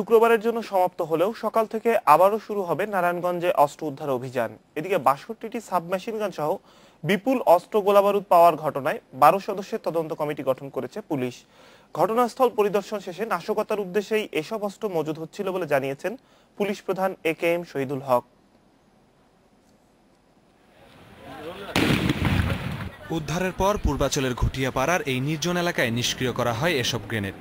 শুক্রবারের জন্য সমাপ্ত হলেও সকাল থেকে আবারও শুরু হবে নারায়ণগঞ্জে অস্ত্র উদ্ধার অভিযান। এদিকে বাষট্টিটি সাবমেশিন গান সহ বিপুল অস্ত্র গোলাবারুদ পাওয়ার ঘটনায় বারো সদস্যের তদন্ত কমিটি গঠন করেছে পুলিশ। ঘটনাস্থল পরিদর্শন শেষে নাশকতার উদ্দেশ্যেই এসব অস্ত্র মজুদ হচ্ছিল বলে জানিয়েছেন পুলিশ প্রধান এ কে এম শহীদুল হক। উদ্ধারের পর পূর্বাচলের ঘুটিয়াপাড়ার এই নির্জন এলাকায় নিষ্ক্রিয় করা হয় এসব গ্রেনেড।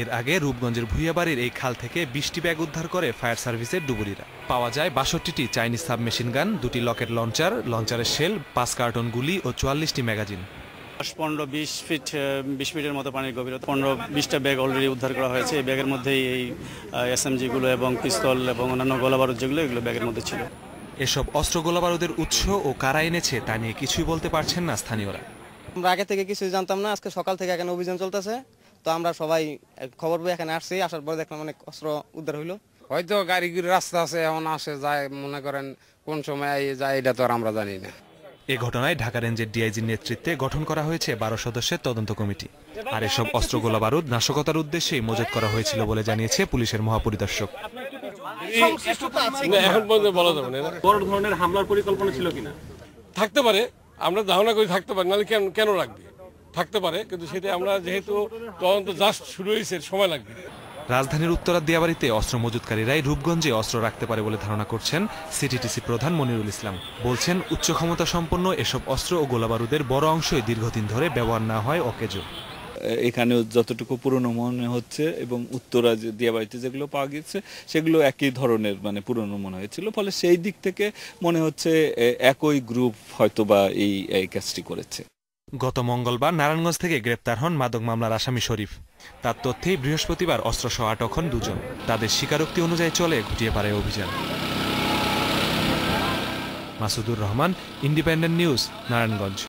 এর আগে রূপগঞ্জের ভুইয়াবাড়ির এই খাল থেকে বিশটি ব্যাগ উদ্ধার করে ফায়ার সার্ভিসের ডুবুরিরা। পাওয়া যায় বাষট্টিটি চাইনিজ সাবমেশিন গান দুটি লকেট লঞ্চার লঞ্চারের শেল পাঁচ কার্টন গুলি ও চুয়াল্লিশটি ম্যাগাজিন। দশ পনেরো বিশ ফিট বিশ ফিটের মতো পানির গভীরতা পনেরো বিশটা ব্যাগ অলরেডি উদ্ধার করা হয়েছে। এই ব্যাগের মধ্যেই এই এসএমজিগুলো এবং পিস্তল এবং অন্যান্য গোলাবারুদ যেগুলো এগুলো ব্যাগের মধ্যে ছিল। এসব অস্ত্র গোলাবারুদের উৎস ও কারা এনেছে তা নিয়ে কিছুই বলতে পারছেন না স্থানীয়রা। আমরা আগে থেকে কিছুই জানতাম না। আজকে সকাল থেকে এখানে অভিযান চলতেছে। তো আমরা সবাই খবর পেয়ে এখানে আসছি আসার পরে দেখলাম অনেক অস্ত্র উদ্ধার হইল। হয়তো গাড়ি রাস্তা আছে এমন আসে যায় মনে করেন কোন সময় আইয়ে যায় এটা তো আর আমরা জানি না। এ ঘটনায় ঢাকা রেঞ্জের ডিআইজির নেতৃত্বে গঠন করা হয়েছে বারো সদস্যের তদন্ত কমিটি। আর এসব অস্ত্র গোলা বারুদ নাশকতার উদ্দেশ্যেই মজুত করা হয়েছিল বলে জানিয়েছে পুলিশের মহাপরিদর্শক। না, এখন পর্যন্ত বলা যাবে না। না। বড় ধরনের হামলার পরিকল্পনা ছিল কিনা? থাকতে পারে আমরা ধারণা করি থাকতে পারি নাহলে কেন কেন রাখবে? থাকতে পারে কিন্তু সেটা আমরা যেহেতু তদন্ত জাস্ট শুরু হয়েছে সময় লাগবে। রাজধানীর উত্তরা দিয়াবাড়িতে অস্ত্র মজুতকারীরাই রূপগঞ্জে অস্ত্র রাখতে পারে বলে ধারণা করছেন সিটিটিসি প্রধান মনিরুল ইসলাম। বলছেন উচ্চ ক্ষমতা সম্পন্ন এসব অস্ত্র ও গোলাবারুদের বড় অংশই দীর্ঘদিন ধরে ব্যবহার না হয় অকেজো। এখানে যতটুকু পুরনো মনে হচ্ছে এবং উত্তরা যে দিয়াবাড়িতে যেগুলো পাওয়া গেছে সেগুলো একই ধরনের মানে পুরনো মনে হয়েছিল। ফলে সেই দিক থেকে মনে হচ্ছে একই গ্রুপ হয়তোবা এই এই কাজটি করেছে। গত মঙ্গলবার নারায়ণগঞ্জ থেকে গ্রেপ্তার হন মাদক মামলার আসামি শরীফ। তার তথ্যেই বৃহস্পতিবার অস্ত্রসহ আটক হন দুজন। তাদের স্বীকারোক্তি অনুযায়ী চলে ঘুটিয়ে পারে অভিযান। Masudur Rahman, independent news, Narayanganj.